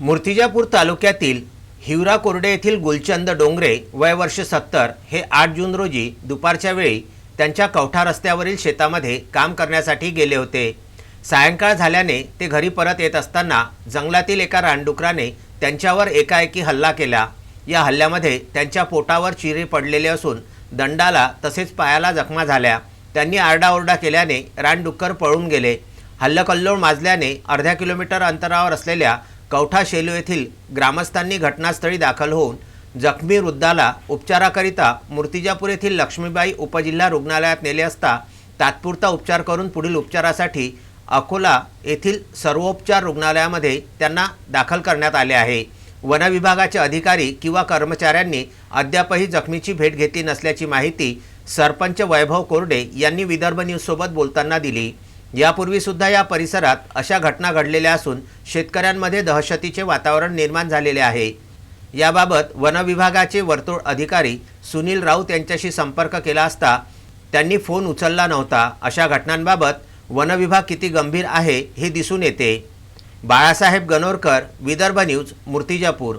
मूर्तिजापूर तालुक्यातील हिवरा कोरडे येथील गुलचंद डोंगरे वय वर्ष सत्तर हे आठ जून रोजी दुपारच्या वेळी त्यांच्या कवठा रस्त्यावरील शेतामध्ये काम करण्यासाठी गेले होते. सायंकाळ झाल्याने ते घरी परत येत असताना जंगलातील एका रानडुकराने त्यांच्यावर एकाएकी हल्ला केला. या हल्ल्यामध्ये त्यांच्या पोटावर चिरे पडलेले असून दंडाला तसेच पायाला जखमा झाल्या. त्यांनी आरडाओरडा केल्याने रानडुक्कर पळून गेले. हल्लकल्लोळ माजल्याने अर्ध्या किलोमीटर अंतरावर असलेल्या कवठा शेलू येथील ग्रामस्थांनी घटनास्थळी दाखल होऊन जखमी वृद्धाला उपचाराकरिता मूर्तिजापूर येथील लक्ष्मीबाई उपजिल्हा रुग्णालयात नेले असता तात्पुरता उपचार करून पुढील उपचारासाठी अकोला येथील सर्वोपचार रुग्णालयामध्ये त्यांना दाखल करण्यात आले आहे. वनविभागाचे अधिकारी किंवा कर्मचाऱ्यांनी अद्यापही जखमीची भेट घेतली नसल्याची माहिती सरपंच वैभव कोरडे यांनी विदर्भ न्यूजसोबत बोलताना दिली. यापूर्वी सुद्धा या परिसरात अशा घटना घडलेल्या असून शेतकऱ्यांमध्ये दहशतीचे वातावरण निर्माण झालेले आहे. याबाबत वनविभागाचे वर्तुळ अधिकारी सुनील राऊत यांच्याशी संपर्क केला असता त्यांनी फोन उचलला नव्हता. अशा घटनांबाबत वनविभाग किती गंभीर आहे हे दिसून येते. बाळासाहेब गणोरकर विदर्भ न्यूज मूर्तिजापूर.